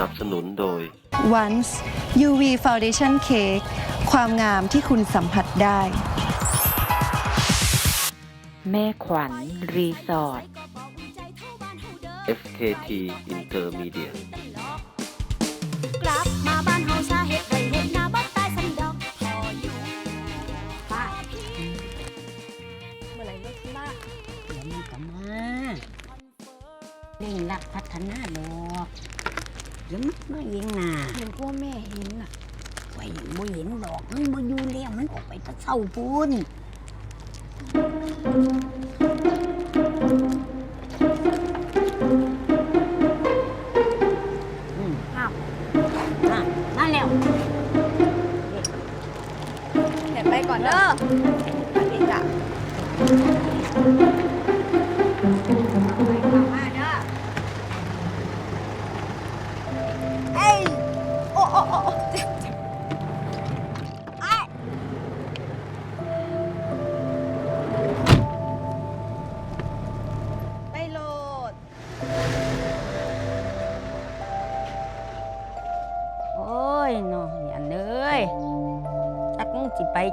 นับสนุนโดย Once UV Foundation Cake ความงามที่คุณสัมผัสได้ แม่ขวัญรีสอร์ท FKT Intermediate อกไ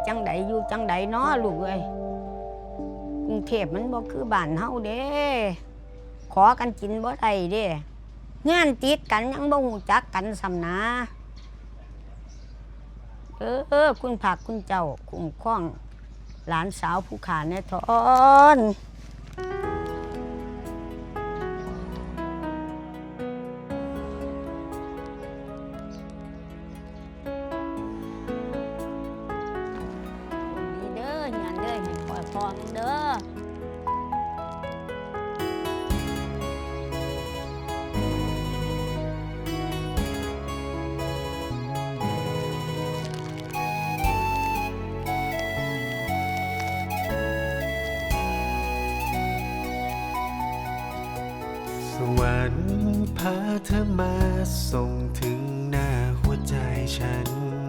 จังใดอยู่จังใดเนาะลูกเอ้ยกรุงเทพมันบ่คือบ้านเฮาเด้ขอกันกินบ่ได้เด้งานติดกันยังบ่ฮู้จักกันสำนาเออเออคุณผักคุณเจ้าคุ้มครอง หลานสาวผู้ขาแน่ทอน่อยพรเด้อสวรรค์พาเธอมาส่งถึงหน้าหัวใจฉัน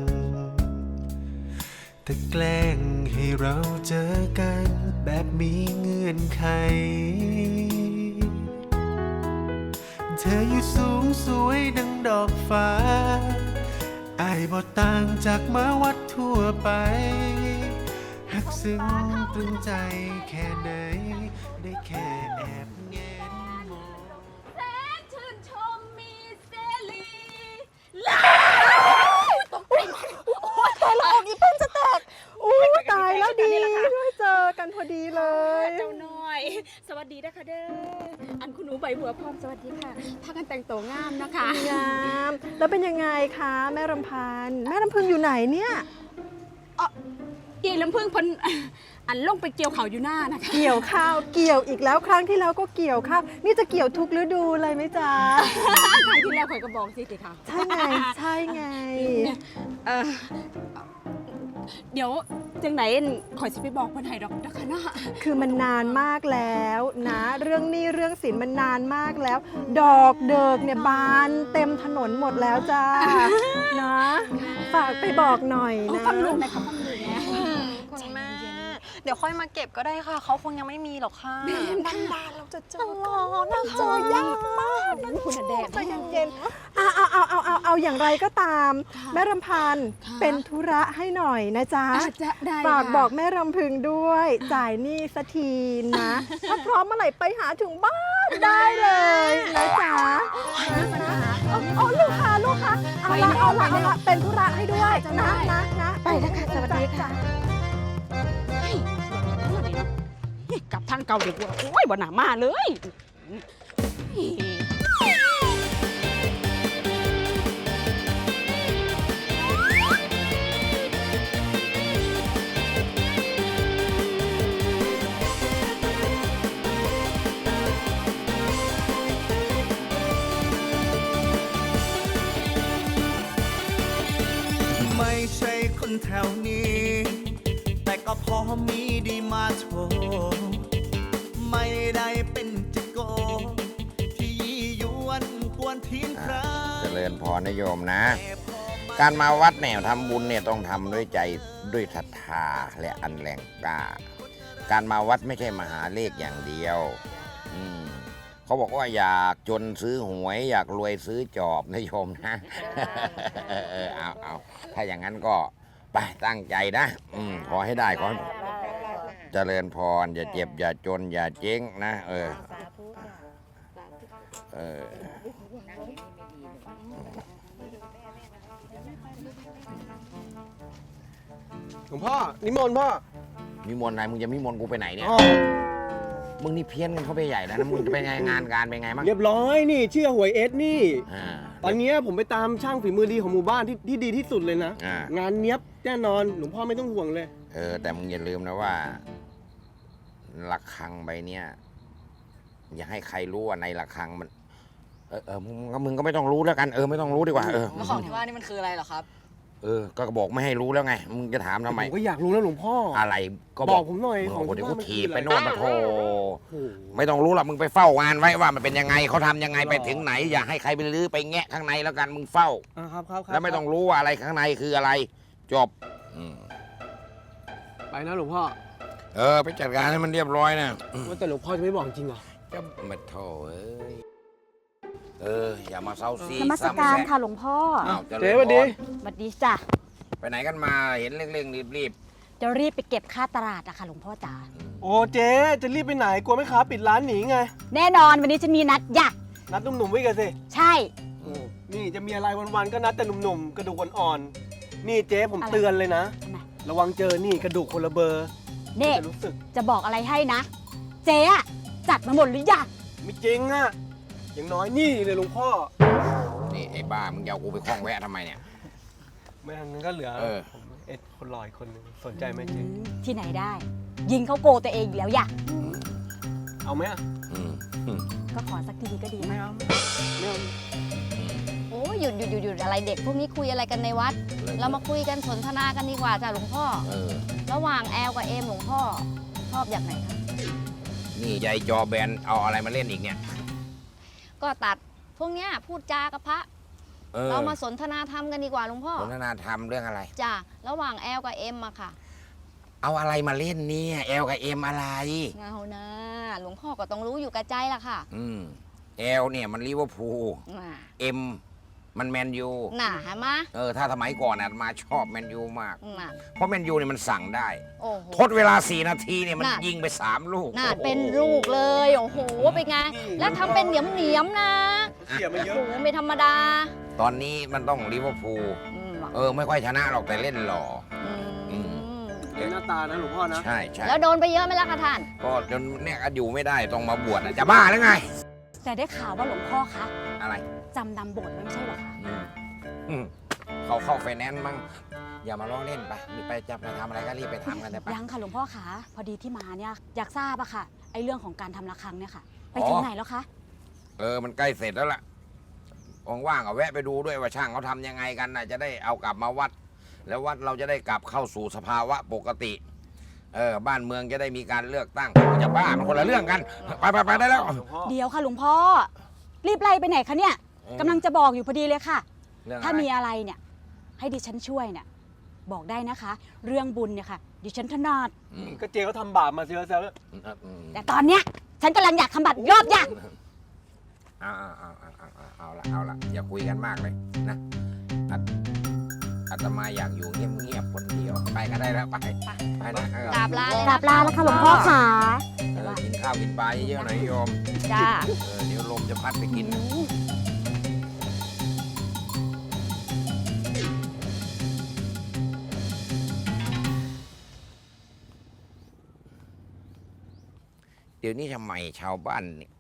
แต่แกล้งให้เราเจอกัน แบบมีเงื่อนไข เธออยู่สูงสวยดังดอกฟ้าไอายบ่ต่างจากมาวัดทั่วไป หักซึ้งตรึงใจแค่ไหน ได้แค่แอบแง กอู้ตายแล้วดีด้วยเจอกันพอดีเลย เจ้าน้อย สวัสดีนะคะเด้อ อันคุณหนูใบบัวพร้อมสวัสดีค่ะพากันแต่งตัวงามนะคะ งาม แล้วเป็นยังไงคะแม่รำพันธ์แม่รำพึงอยู่ไหนเนี่ยเกี่ยลำพึ่งเพ้นอันลงไปเกี่ยวเขาอยู่หน้านะคะ เกี่ยวข้าว เกี่ยวอีกแล้วครั้งที่แล้วก็เกี่ยวข้าว นี่จะเกี่ยวทุกฤดูเลยไหมจ๊ะครั้งที่แล้วข่อยก็บอกสิสิค่ะใช่ไง ใช่ไง เออ เดี๋ยวจังไหนข่อยสิไปบอกเพิ่นให้ดอกนะคะเนาะคือมันนานมากแล้วนะ เรื่องหนี้เรื่องสินมันนานมากแล้ว ดอกเดิกเนี่ยบานเต็มถนนหมดแล้วจ้านะ ฝากไปบอกหน่อยโอ้นะ ฟังดูนะคะฟังดูนะคุณแม่เดี๋ยวค่อยมาเก็บก็ได้ค่ะ เขาคงยังไม่มีหรอกค่ะนานๆเราจะเจอกันนะคะเจอยากมากคุณน่ะแดดใจเย็นๆเอาเอาเอาเอาเอาเอาอย่างไรก็ตาม แม่รำพันธ์ค่ะเป็นธุระให้หน่อยนะจ๊ะอาจจะได้ฝากค่ะ บอกแม่รำพึงด้วย จ่ายหนี้สักทีนะ ถ้าพร้อมเมื่อไหร่ไปหาถึงบ้านได้เลยนะจ๊ะเอาเอาลูกค้าลูกค้าเอาละเอาละเอาละเป็นธุระให้ด้วยนะนะนะไปแล้วค่ะสวัสดีค่ะเกลับทางเก่าเดี๋ยวกว่าโอ้ยบ่หนามาเลยไม่ใช่คนแถวนี้ แต่ก็พอมีดีมาโชว์ ได้เป็นจิโก ที่ยี่ยวนกวนทีมใครเจริญพรนะโยมนะ การมาวัดแนวทำบุญเนี่ยต้องทำด้วยใจด้วยศรัทธาและอันแรงกล้า การมาวัดไม่ใช่มาหาเลขอย่างเดียวอืมเขาบอกว่าอยากจนซื้อหวย อยากรวยซื้อจอบนะโยมนะเออเอาเอาถ้าอย่างนั้นก็ไปตั้งใจนะ อืมขอให้ได้ขอ เจริญพร อย่าเจ็บ อย่าจน อย่าเจ๊งนะ เออเออ หลวงพ่อ นิมนต์พ่อมีมนต์อะไรมึงจะมีมนต์กูไปไหนเนี่ยอ๋อมึงนี่เพี้ยนกันเข้าไปใหญ่แล้วนะ มึงจะเป็นไงงานการเป็นไงบ้างเรียบร้อยนี่เชื่อหวยเอสนี่ อ่า ตอนเนี้ยผมไปตามช่างฝีมือดีของหมู่บ้านที่ที่ดีที่สุดเลยนะ อ่างานเนี้ยบแน่นอนหลวงพ่อไม่ต้องห่วงเลยเออ แต่มึงอย่าลืมนะว่าระฆังใบเนี้ยอย่าให้ใครรู้ว่าในระฆังมัน เออเออมึงก็มึงก็ไม่ต้องรู้แล้วกันเออไม่ต้องรู้ดีกว่าเออแล้วของที่ว่านี่มันคืออะไรเหรอครับ เออ ก็บอกไม่ให้รู้แล้วไงมึงจะถามทำไม ผมก็อยากรู้แล้วหลวงพ่อออะไรก็บอกผมหน่อยมึงของบอกที่เดี๋ยวว่ากูมันถีคืบอไปอะไร โน่นมาโทโอ้โหไม่ต้องรู้หรอกมึงไปเฝ้างานไว้ว่ามันเป็นยังไงเขาทำยังไงหรอไปถึงไหน อย่าให้ใครไปลื้อไปแงะข้างในแล้วกันมึงเฝ้า อ่าครับครับครับแล้วไม่ต้องรู้ว่าอะไรข้างในคืออะไร จบอืม ไปนะหลวงพ่อเออ ไปจัดการให้มันเรียบร้อยนะอืมว่าแต่หลวงพ่อจะไม่บอกจริงเหรอจะมาโถเอ้ยเออ อย่ามาเศร้าซีนมัสการค่ะหลวงพ่ออ้าวเจ๊สวัสดีสวัสดีจ้ะไปไหนกันมาเห็นเร่งๆรีบจะรีบไปเก็บค่าตลาดอะค่ะหลวงพ่อจ๋าโอ้เจ๊จะรีบไปไหนกลัวไหมค้าปิดร้านหนีไง แน่นอนวันนี้จะมีนัดอยากนัดหนุ่มๆไว้กันสิ ใช่โอ้นี่จะมีอะไรวันๆก็นัดแต่หนุ่มๆกระดูกอ่อนๆนี่เจ๊ผมอะไร เตือนเลยนะทำไม ระวังเจอนี่กระดูกคนละเบอร์เน่จะรู้สึกจะบอกอะไรให้นะ เจ๊อะจัดมาหมดหรือยังไม่จริงอะอย่างน้อยนี่เลยหลวงพ่อๆนี่ไอ้บ้ามึงจะเอากูไปคล้องแวะทำไมเนี่ย ไม่ทันนั้นก็เหลือเออ ผมเอ็ดคนหล่ออีกคนหนึงสนใจไหมเจ๊ที่ไหนได้ ยิงเขาโกตัวเองอยู่แล้วอยากเอาไหมอะอืมอืม ก็ขอสักทีก็ดีไม่เอาไม่เอาโอ้ย หยุดหยุดหยุดหยุดอะไรเด็ก พวกนี้คุยอะไรกันในวัด เรามาคุยกันสนทนากันดีกว่าจ้ะหลวงพ่อ เออ ระหว่างแอลกับเอมหลวงพ่อชอบอย่างไหนคะนี่ยายจอแบนเอาอะไรมาเล่นอีกเนี่ยก็ตัดพวกเนี้ยพูดจากับพระ เออเรามาสนทนาธรรมกันดีกว่าหลวงพ่อสนทนาธรรมเรื่องอะไร จ้ะระหว่างแอลกับเอ็มอะค่ะเอาอะไรมาเล่นเนี่ยแอลกับเอ็มอะไรเงานะหลวงพ่อก็ต้องรู้อยู่กับใจละค่ะอืมแอลเนี่ยมันลิเวอร์พูลน่ะเอ็ม มันแมนยูน่ะเห็นไหมเออถ้าสมัยก่อนอะมาชอบแมนยูมาก น่ะเพราะแมนยูเนี่ยมันสั่งได้ โอ้โห ทดเวลา 4 นาทีเนี่ยมันน่ะ ยิงไป 3 ลูกน่ะเป็นลูกเลย โอ้โห เป็นไง แล้วทำเป็นเหนียมเหนียมๆนะเสียมาเยโอ้อะ โหไม่ธรรมดาตอนนี้มันต้องลิเวอร์พูลอืมเออไม่ค่อยชนะหรอกแต่เล่นหล่อ อืมอืมเห็นหน้าตานะหลวงพ่อนะ ใช่ใช่แล้วโดนไปเยอะไหมล่ะคะท่าน ก็จนเนี่ยก็อยู่ไม่ได้ต้องมาบวชอะจะบ้าหรือไง แต่ได้ข่าวว่าหลวงพ่อคะ อะไร จำนำโบสถ์ไว้ไม่ใช่เหรอคะอืมอืมเขาเข้าไฟแนนซ์มั้งอย่ามาล้อเล่นไปมีไปจับไปทำอะไรก็รีบไปทำกันแต่ไปยังค่ะหลวงพ่อคะพอดีที่มาเนี่ยอยากทราบอะค่ะไอ้เรื่องของการทำระฆังเนี่ยค่ะ ไปอ๋อถึงไหนแล้วคะเออมันใกล้เสร็จแล้วล่ะว่างๆเอาแวะไปดูด้วยว่าช่างเขาทำยังไงกันนะจะได้เอากลับมาวัด แล้ววัดเราจะได้กลับเข้าสู่สภาวะปกติเออบ้านเมืองจะได้มีการเลือกตั้งจะบ้ามันคนละเรื่องกัน ไปไปไปได้แล้วหลวงพ่อเดี๋ยวค่ะหลวงพ่อ รีบไล่ไปไหนคะเนี่ย กำลังจะบอกอยู่พอดีเลยค่ะ เรื่องอะไรถ้ามีอะไรเนี่ยให้ดิฉันช่วยเนี่ยบอกได้นะคะ เรื่องบุญเนี่ยค่ะดิฉันถนัดอืมก็เจ๊เขาทำบาปมาเสียแล้วอืมแต่ตอนเนี้ยฉันกำลังอยากทำบัตรยอดอยากเอาเอาเอาเอาเอาเอาละเอาละอย่าคุยกันมากเลยนะอาอาตมาอยากอยู่เงียบๆคนเดียวไปก็ได้แล้วไปไปนะเออกราบลาเลยกราบลาแล้วค่ะหลวงพ่อค่ะเออกินข้าวกินปลาเยอะๆหน่อยโยมจ้า เออเดี๋ยวลมจะพัดไปกินเดี๋ยวนี้ทำไมชาวบ้านเนี่ย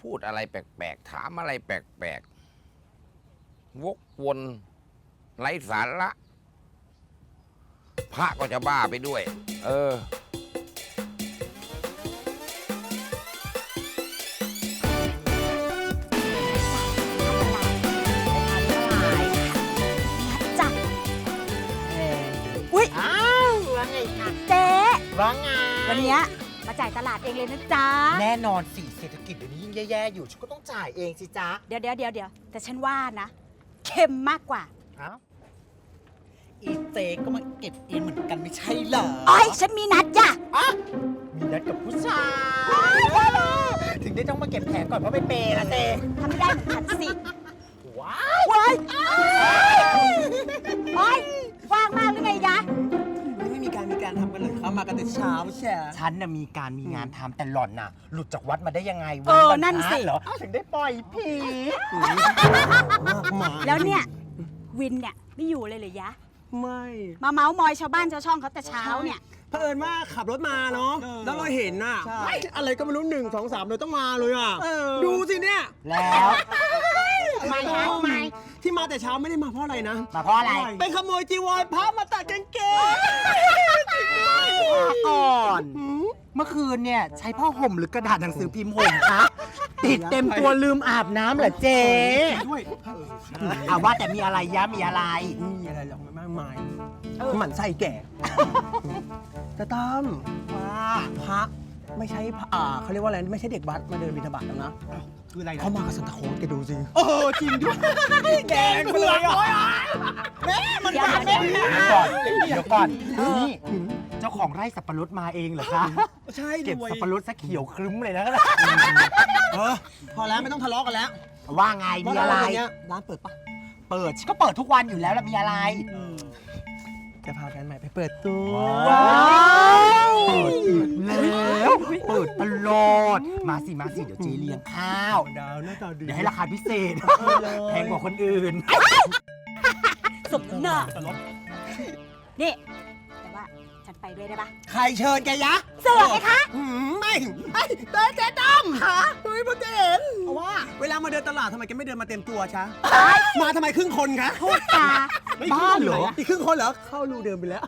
พูดอะไรแปลกๆ ถามอะไรแปลกๆ วกวนไร้สาระ พระก็จะบ้าไปด้วย เออจ้ะอุ้ยอ้าวว่าไงคะเจ๊ ว่าไง วันเนี้ย มาจ่ายตลาดเองเลยนะจ๊ะ แน่นอนสิเศรษฐกิจเดี๋ยวนี้ยิ่งแย่ๆอยู่ฉันก็ต้องจ่ายเองสิจ๊ะเดี๋ยวเดี๋ยวเดี๋ยวเดี๋ยวแต่ฉันว่านะ เค็มมากกว่าอ้าวอีเจ๊ก็มาเก็บเองเหมือนกันไม่ใช่เหรออ้อยฉันมีนัดจ้ะอะมีนัดกับผู้ชายถึงได้ต้องมาเก็บแผงก่อนเพราะไปเปย์ละเต้ทำไม่ได้เหมือนฉันสิว้าวว้ายโอ๊ยว่างมากหรือไงยะไม่มีการมีการทำกันเลยเขามากันแต่เช้าใช่ ฉันน่ะมีการมีงานทำแต่หล่อนน่ะ หลุดจากวัดมาได้ยังไงเออวันั่นสิพระเหรอถึงได้ปล่อยผีแล้วเนี่ยวินเนี่ยไม่อยู่เลยเหรือยะ ไม่มาเมาส์มอยชาวบ้านชาวช่องเขาแต่เช้าเนี่ย เผอิญว่าขับรถมาเนาะแล้วเราเห็นน่ะเฮ้ยอะไรก็ไม่รู้หนึ่งสองสามเลยต้องมาเลยอะดูสิเนี่ยแล้วไม่นะไม่ที่มาแต่เช้าไม่ได้มาเพราะอะไรนะ มาเพราะอะไร ไปขโมยจีวรพระมาตัดกางเกง ก่อน เมื่อคืนเนี่ยใช้ผ้าห่มหรือกระดาษหนังสือพิมพ์ห่มคะติดเต็มตัวลืมอาบน้ำเหรอเจ๊ด้วยอาว่าแต่มีอะไรยะมีอะไร มีอะไรหรอกไม่มากมายหมันไส้แก่จะตั้มว่าพระไม่ใช่พระอ่าเขาเรียกว่าอะไรไม่ใช่เด็กวัดมาเดินบิณฑบาตแล้วนะคืออะไรนะเขามากับซันตาโคลสแกดูสิเออจริงด้วยแดงไปเลยอะแม่มันเดี๋ยวมาเดี๋แน่ยวเดี๋ยวก่อนเดี๋ยวก่อนนี่เจ้าของไร่สับปะรดมาเองเหรอคะใช่เก็บรวยสับปะรดซะเขียวครึ้มเลยนะเออพอแล้วไม่ต้องทะเลาะกันแล้วว่าไงมีอะไร ว่าเนี่ยร้านเปิดปะเปิดก็เปิดทุกวันอยู่แล้วแล้วมีอะไรจะพาแฟนใหม่ไปเปิดตัวว้าวเปิดอีกแล้วเปิดตลอดมาสิมาสิเดี๋ยวเจ๊เลี้ยงข้าว ดาวหน้าตาดีเดี๋ยวให้ราคาพิเศษแพงกว่าคนอื่นสมหน้า นี่แต่ว่าฉันไป ด้วยได้ปะใครเชิญแกยะเสือกไงคะหืมไม่ไอ้เดินแกดำหาเฮ้ยพ่อเจนเอาว่าเวลามาเดินตลาดทำไมแกไม่เดินมาเต็มตัวช้ามาทำไมครึ่งคนคะพูดจาบ้าเหรออีกครึ่งคนเหรอเข้ารูเดิมไปแล้ว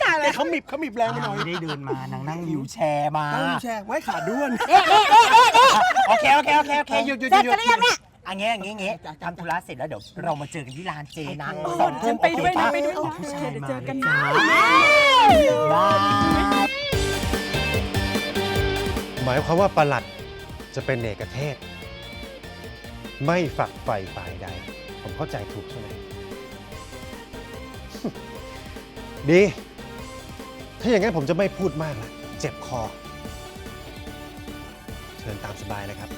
แต่เขาหมิบเขาหมิบแรงไปหน่อยไม่ได้เดินมานางนั่งวิวแชร์มาตั้งแชร์ไว้ขาด้วนเอ๊ะเอ๊ะเอ๊ะเอ๊ะเอ๊ะโอเคโอเคโอเคโอเคหยุดหยุดหเสร็ยุจดกันหรือยังเนี่ย อันเงี้ยอย่างเงี้ยอย่างเงี้ยทำธุระเสร็จแล้วเดี๋ยวเรามาเจอกันที่ร้านเจนะเออสองทุ่มฉันไปด้วยนะโอเคไปด้วยนะเอาผู้ชายเดี๋ยวมาเจอกันจ้านะบายหมายความว่าประหลัดจะเป็นเอกเทศ ไม่ฝักใฝ่ฝ่ายใด ผมเข้าใจถูกใช่ไหม ดี ถ้าอย่างนั้นผมจะไม่พูดมากแล้วเจ็บคอ เชิญตามสบายนะครับ